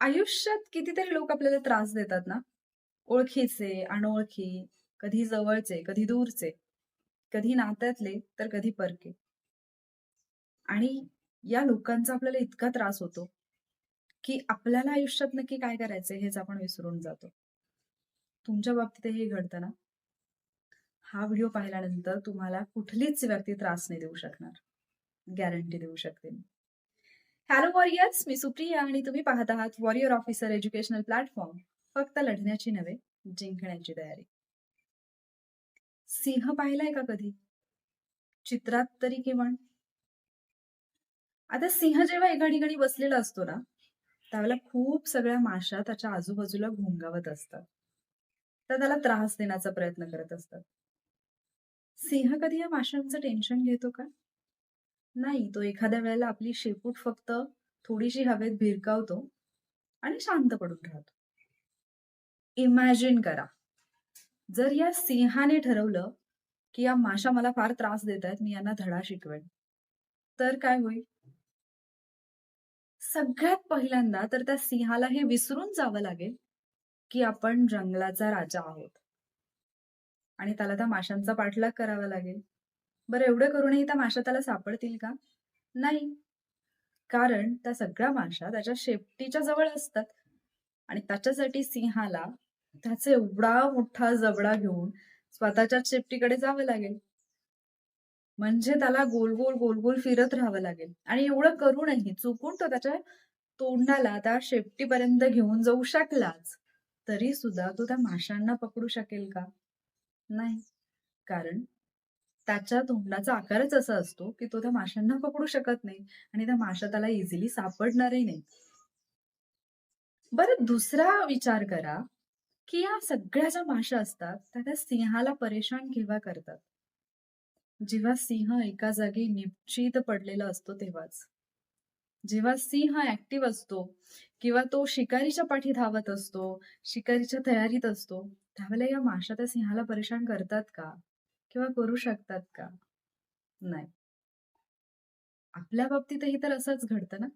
आयुष्यात कितीतरी लोक आपल्याला त्रास देतात ना? ओळखीचे अनोळखी कधी जवळचे कधी दूरचे कधी नात्यातले तर कधी परके. आणि या लोकांचा आपल्याला इतका त्रास होतो की आपल्याला आयुष्यात नक्की काय करायचंय हेच आपण विसरून जातो. तुमच्या बाबतीत हे घडतं ना? हा व्हिडिओ पाहिल्यानंतर तुम्हाला कुठलीच व्यक्ती त्रास नाही देऊ शकणार. गॅरंटी देऊ शकते मी. हॅलो वॉरियर्स मी सुप्रिया आणि तुम्ही पाहत आहात वॉरियर ऑफिसर एज्युकेशनल प्लॅटफॉर्म फक्त लढण्याची नव्हे जिंकण्याची तयारी. सिंह पाहिलाय का कधी? चित्रात तरी किमान? आता सिंह जेव्हा एका ठिकाणी बसलेला असतो ना त्यावेळेला खूप सगळ्या माशा त्याच्या आजूबाजूला घोंगावत असतात. तर त्याला त्रास देण्याचा प्रयत्न करत असतात. सिंह कधी या माशांचं टेन्शन घेतो का? नाही तो एखाद्या वेळेला आपली शेपूट फक्त थोडीशी हवेत भिरकावतो आणि शांत पडून राहतो. इमॅजिन करा. जर या सिंहाने ठरवलं की या माशा मला फार त्रास देत आहेत मी यांना धडा शिकवेन तर काय होईल? सगळ्यात पहिल्यांदा तर त्या सिंहाला हे विसरून जावं लागेल की आपण जंगलाचा राजा आहोत. आणि त्याला त्या माशांचा पाठलाग करावा लागेल. बरं एवढं करूनही त्या माशा त्याला सापडतील का? नाही. कारण त्या सगळ्या माशा त्याच्या शेपटीच्या जवळ असतात. आणि त्याच्यासाठी सिंहाला त्याचा एवढा मोठा जबडा घेऊन स्वतःच्या शेपटीकडे जावं लागेल. म्हणजे त्याला गोल गोल गोल गोल फिरत राहावं लागेल. आणि एवढं करूनही चुकून तो त्याच्या तोंडाला त्या शेपटीपर्यंत घेऊन जाऊ शकलाच. तरी सुद्धा तो त्या माशांना पकडू शकेल का? नाही. कारण त्याच्या तोंडाचा आकारच असा असतो की तो त्या माशांना पकडू शकत नाही आणि त्या माशा त्याला इझिली सापडणारही नाही. बरं दुसरा विचार करा की या सगळ्या ज्या माशा असतात त्या त्या सिंहाला परेशान केव्हा करतात? जेव्हा सिंह एका जागी निश्चित पडलेला असतो तेव्हाच. जेव्हा सिंह ऍक्टिव्ह असतो किंवा तो शिकारीच्या पाठी धावत असतो शिकारीच्या तयारीत असतो त्यावेळेला या माशा त्या सिंहाला परेशान करतात का? किंवा करू शकतात का? नाही. आपल्या बाबतीतही तर असंच घडतं ना?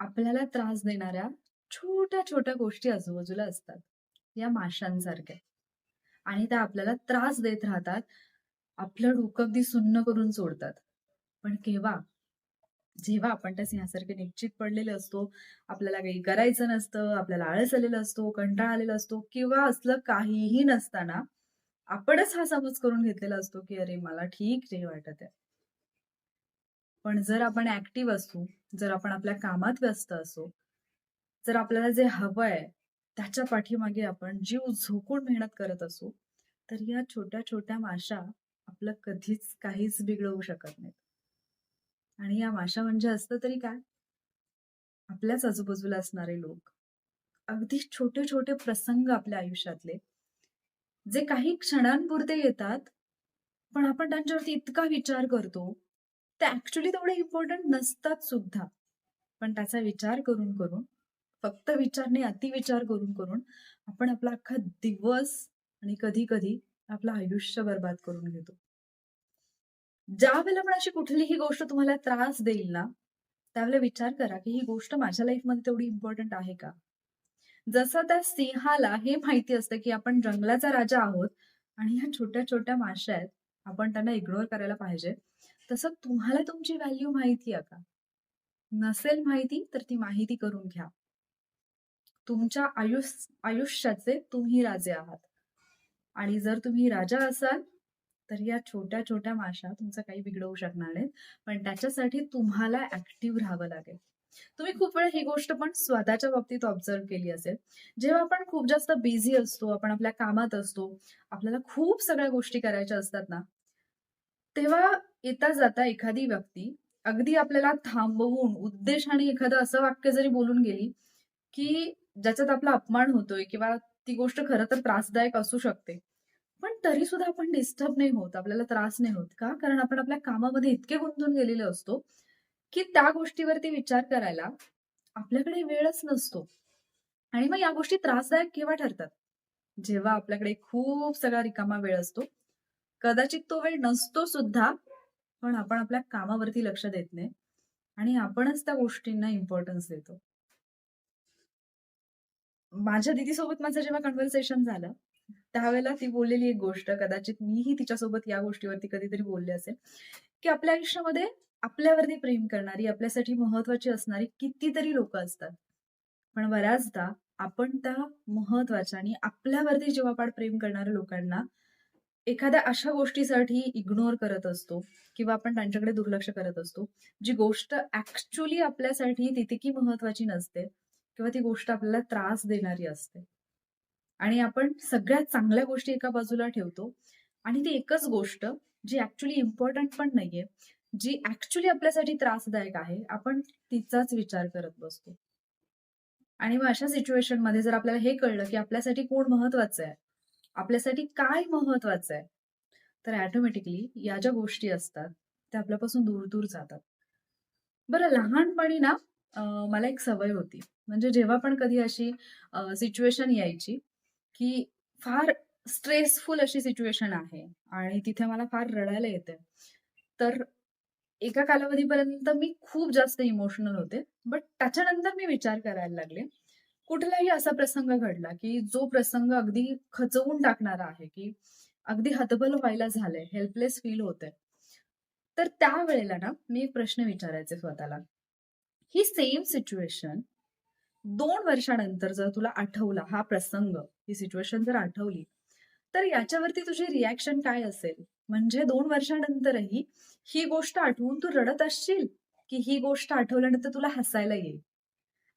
आपल्याला त्रास देणाऱ्या छोट्या छोट्या गोष्टी आजूबाजूला असतात या माशांसारख्या. आणि त्या आपल्याला त्रास देत राहतात आपलं डोकं अगदी सुन्न करून सोडतात. पण केव्हा? जेव्हा आपण त्या सिंहासारखे निश्चित पडलेले असतो आपल्याला काही करायचं नसतं आपल्याला आळस आलेला असतो कंटाळा आलेला असतो किंवा असलं काहीही नसताना आपणच हा समज करून घेतलेला असतो की अरे मला ठीक नाही वाटत आहे. पण जर आपण ऍक्टिव्ह असू जर आपण आपल्या कामात व्यस्त असू जर आपल्याला जे हवंय त्याच्या पाठीमागे आपण जीव झोकून मेहनत करत असू तर या छोट्या छोट्या माशा आपलं कधीच काहीच बिघडवू शकत नाहीत. आणि या माशा म्हणजे असतं तरी काय? आपल्याच आजूबाजूला असणारे लोक. अगदी छोटे छोटे प्रसंग आपल्या आयुष्यातले जे काही क्षणांपुरते येतात पण आपण त्यांच्यावरती इतका विचार करतो ते ऍक्च्युली तेवढे इम्पॉर्टंट नसतात सुद्धा. पण त्याचा विचार करून करून फक्त विचारने अतिविचार करून करून आपण आपला अख्खा दिवस आणि कधी कधी आपलं आयुष्य बर्बाद करून घेतो. ज्या वेळेला पण अशी कुठलीही गोष्ट तुम्हाला त्रास देईल ना त्यावेळेला विचार करा की ही गोष्ट माझ्या लाईफमध्ये तेवढी इम्पॉर्टंट आहे का? जसं त्या सिंहाला हे माहिती असतं की आपण जंगलाचा राजा आहोत आणि ह्या छोट्या छोट्या माश्या आहेत आपण त्यांना इग्नोर करायला पाहिजे. तसं तुम्हाला तुमची व्हॅल्यू माहिती आहे का? नसेल माहिती तर ती माहिती करून घ्या. तुमच्या आयुष्य आयुष्याचे तुम्ही राजे आहात. आणि जर तुम्ही राजा असाल तर या छोट्या छोट्या माशा तुमचं काही बिघडवू शकणार नाहीत. पण त्याच्यासाठी तुम्हाला ऍक्टिव्ह राहावं लागेल. तुम्ही खूप वेळा ही गोष्ट पण स्वतःच्या बाबतीत ऑब्झर्व केली असेल. जेव्हा आपण खूप जास्त बिझी असतो आपण आपल्या कामात असतो आपल्याला खूप सगळ्या गोष्टी करायच्या असतात ना तेव्हा येता जाता एखादी व्यक्ती अगदी आपल्याला थांबवून उद्देशाने एखादं असं वाक्य जरी बोलून गेली की ज्याच्यात आपला अपमान होतोय किंवा ती गोष्ट खरं तर त्रासदायक असू शकते पण तरी सुद्धा आपण डिस्टर्ब नाही होत आपल्याला त्रास नाही होत. का? कारण आपण आपल्या कामामध्ये इतके गुंतून गेलेले असतो की त्या गोष्टीवरती विचार करायला आपल्याकडे वेळच नसतो. आणि मग या गोष्टी त्रासदायक केव्हा ठरतात? जेव्हा आपल्याकडे खूप सगळा रिकामा वेळ असतो. कदाचित तो वेळ नसतो सुद्धा पण आपण आपल्या कामावरती लक्ष देत नाही आणि आपणच त्या गोष्टींना इम्पॉर्टन्स देतो. माझ्या दीदीसोबत माझं जेव्हा कन्व्हर्सेशन झालं, त्यावेळेला ती बोललेली एक गोष्ट कदाचित मीही तिच्यासोबत या गोष्टीवरती कधीतरी बोलले असेल, की आपल्या आयुष्यामध्ये आपल्यावरती प्रेम करणारी, आपल्यासाठी महत्वाची असणारी कितीतरी लोक असतात. पण बऱ्याचदा आपण त्या महत्त्वाच्या आणि आपल्यावरती जीवापाड प्रेम करणाऱ्या लोकांना एखाद्या अशा गोष्टीसाठी इग्नोर करत असतो किंवा आपण त्यांच्याकडे दुर्लक्ष करत असतो, जी गोष्ट ऍक्च्युली आपल्यासाठी तितकी महत्वाची नसते किंवा ती गोष्ट आपल्याला त्रास देणारी असते. आणि आपण सगळ्यात चांगल्या गोष्टी एका बाजूला ठेवतो आणि ती एकच गोष्ट जी ऍक्च्युली इम्पॉर्टंट पण नाहीये, जी ऍक्च्युली आपल्यासाठी त्रासदायक आहे, आपण तिचाच विचार करत बसतो. आणि मग अशा सिच्युएशनमध्ये जर आपल्याला हे कळलं, की आपल्यासाठी कोण महत्वाचं आहे, आपल्यासाठी काय महत्वाचं आहे, तर ऍटोमॅटिकली या ज्या गोष्टी असतात, त्या आपल्यापासून दूर-दूर जातात. बरं लहानपणी ना मला एक सवय होती. म्हणजे जेव्हा पण कधी अशी सिच्युएशन यायची, की फार स्ट्रेसफुल अशी सिच्युएशन आहे आणि तिथे मला फार रडायला येतंय. तर एका कालावधीपर्यंत मी खूप जास्त इमोशनल होते. बट त्याच्यानंतर मी विचार करायला लागले. कुठलाही असा प्रसंग घडला, की जो प्रसंग अगदी खचवून टाकणारा आहे, की अगदी हतबल व्हायला झालंय, हेल्पलेस फील होतंय. तर त्यावेळेला ना मी एक प्रश्न विचारायचे स्वतःला. ही सेम सिच्युएशन दोन वर्षानंतर जर तुला आठवला हा प्रसंग, ही सिच्युएशन जर आठवली, तर याच्यावरती तुझी रिॲक्शन काय असेल? म्हणजे दोन वर्षानंतरही ही गोष्ट आठवून तू रडत असशील, की ही गोष्ट आठवल्यानंतर तुला हसायला येईल?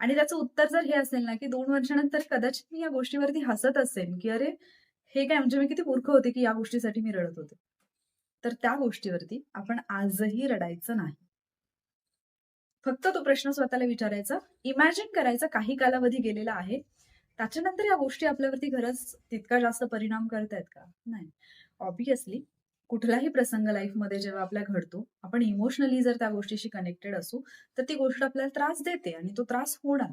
आणि त्याचं उत्तर जर हे असेल ना, की दोन वर्षानंतर कदाचित मी या गोष्टीवरती हसत असेल की "अरे, हे काय म्हणजे मी किती मूर्ख होते, की या गोष्टीसाठी मी रडत होते." तर त्या गोष्टीवरती आपण आजही रडायचं नाही. फक्त तो प्रश्न स्वतःला विचारायचा, इमॅजिन करायचा काही कालावधी गेलेला आहे. त्याच्यानंतर या गोष्टी आपल्यावरती खरंच तितका जास्त परिणाम करतायत का? नाही. ऑब्व्हियसली कुठलाही प्रसंग लाईफमध्ये जेव्हा आपल्या घडतो, आपण इमोशनली जर त्या गोष्टीशी कनेक्टेड असू, तर ती गोष्ट आपल्याला त्रास देते आणि तो त्रास होणार.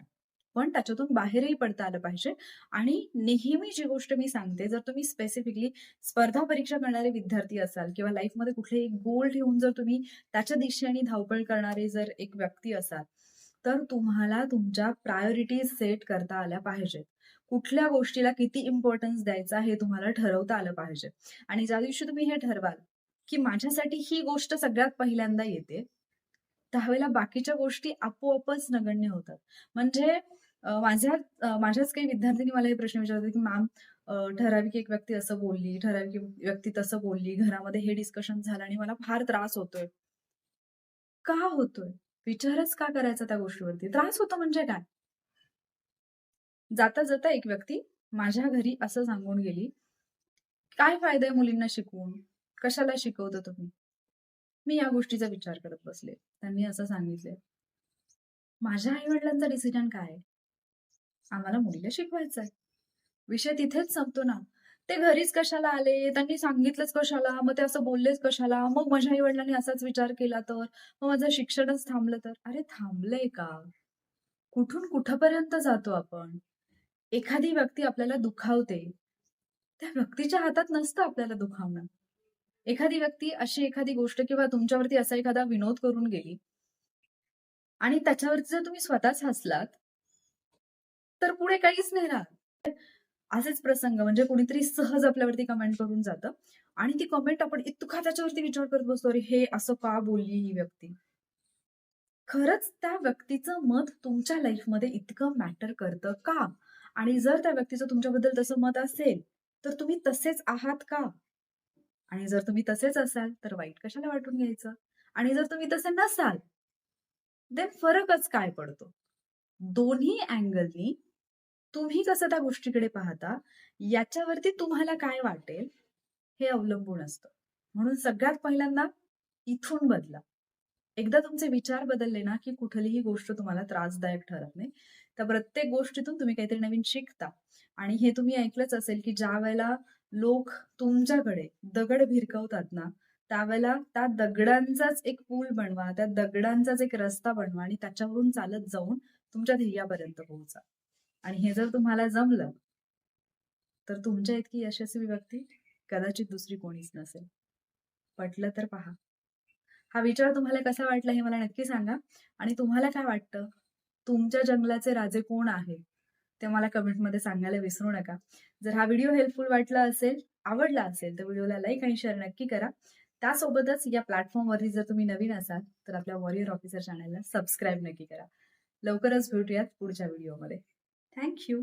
पण त्याच्यातून बाहेरही पडता आलं पाहिजे आणि नेहमी जी गोष्ट मी सांगते, जर तुम्ही स्पेसिफिकली स्पर्धा परीक्षा करणारे विद्यार्थी असाल किंवा लाईफमध्ये कुठलेही गोल ठेवून जर तुम्ही त्याच्या दिशेने धावपळ करणारे जर एक व्यक्ती असाल, तर तुम्हाला तुमच्या प्रायोरिटीज सेट करता आल्या पाहिजेत. कुठल्या गोष्टीला किती इम्पॉर्टन्स द्यायचा हे तुम्हाला ठरवता आलं पाहिजे. आणि ज्या दिवशी तुम्ही हे ठरवाल, की माझ्यासाठी ही गोष्ट सगळ्यात पहिल्यांदा येते, त्यावेळेला बाकीच्या गोष्टी आपोआपच नगण्य होतात. म्हणजे माझ्या माझ्याच काही विद्यार्थ्यांनी मला हे प्रश्न विचारतात, की "मॅम ठराविक एक व्यक्ती असं बोलली, ठराविक व्यक्ती तसं बोलली, घरामध्ये हे डिस्कशन झालं आणि मला फार त्रास होतोय." का होतोय? विचारच का करायचा त्या गोष्टीवरती? त्रास होतो म्हणजे काय? जाता-जाता एक व्यक्ती माझ्या घरी असं सांगून गेली, "काय फायदा आहे मुलींना शिकवून? कशाला शिकवता तुम्ही?" मी या गोष्टीचा विचार करत बसले. त्यांनी असं सांगितलंय. माझ्या आई-वडिलांचा डिसिजन काय आहे? आम्हाला मुलीला शिकवायचंय. विषय तिथेच संपतो ना. ते घरीच कशाला आले? त्यांनी सांगितलंच कशाला? मग ते असं बोललेच कशाला? मग माझ्या आई-वडिलांनी असाच विचार केला तर? मग माझं शिक्षणच थांबलं तर? अरे थांबलंय का? कुठून कुठपर्यंत जातो आपण? एखादी व्यक्ती आपल्याला दुखावते. त्या व्यक्तीच्या हातात नसतं आपल्याला दुखावणं. एखादी व्यक्ती अशी एखादी गोष्ट किंवा तुमच्यावरती असा एखादा विनोद करून गेली आणि त्याच्यावरती जर तुम्ही स्वतःच हसलात तर पुढे काहीच नाही राहत. असेच प्रसंग म्हणजे कोणीतरी सहज आपल्यावरती कमेंट करून जातं आणि ती कमेंट आपण इतका त्याच्यावरती विचार करत बसतो, "अरे हे असं का बोलली ही व्यक्ती?" खरंच त्या व्यक्तीचं मत तुमच्या लाईफमध्ये इतकं मॅटर करतं का? आणि जर त्या व्यक्तीचं तुमच्याबद्दल तसं मत असेल, तर तुम्ही तसेच आहात का? आणि जर तुम्ही तसेच असाल, तर वाईट कशाला वाटून घ्यायचं? आणि जर तुम्ही तसे नसाल, देन फरकच काय पडतो? दोन्ही अँगलनी तुम्ही कसं त्या गोष्टीकडे पाहता, याच्यावरती तुम्हाला काय वाटेल, हे अवलंबून असतं. म्हणून सगळ्यात पहिल्यांदा इथून बदला. एकदा तुमचे विचार बदलले ना, की कुठलीही गोष्ट तुम्हाला त्रासदायक ठरत नाही. त्या प्रत्येक गोष्टीतून तुम्ही काहीतरी नवीन शिकता आणि हे तुम्ही ऐकलंच असेल, की ज्या वेळेला लोक तुमच्याकडे दगड भिरकवतात ना, त्यावेळेला त्या दगडांचाच एक पूल बनवा, त्या दगडांचाच एक रस्ता बनवा आणि त्याच्यावरून चालत जाऊन तुमच्या ध्येयापर्यंत पोहोचा. आणि हे जर तुम्हाला जमलं, तर तुमच्या इतकी यशस्वी व्यक्ती कदाचित दुसरी कोणीच नसेल. पटलं तर पहा. हा विचार तुम्हाला कसा वाटला हे मला नक्की सांगा आणि तुम्हाला काय वाटतं? तुमच्या जंगलाचे राजे कोण आहेत? ते मला कमेंटमध्ये सांगायला विसरू नका. जर हा व्हिडिओ हेल्पफुल वाटला असेल, आवडला असेल, तर व्हिडिओला लाईक आणि शेअर नक्की करा. त्यासोबतच या प्लॅटफॉर्मवरती जर तुम्ही नवीन असाल, तर आपल्या वॉरियर ऑफिसर चॅनलला सबस्क्राईब नक्की करा. लवकरच भेटूयात पुढच्या व्हिडिओमध्ये. थँक्यू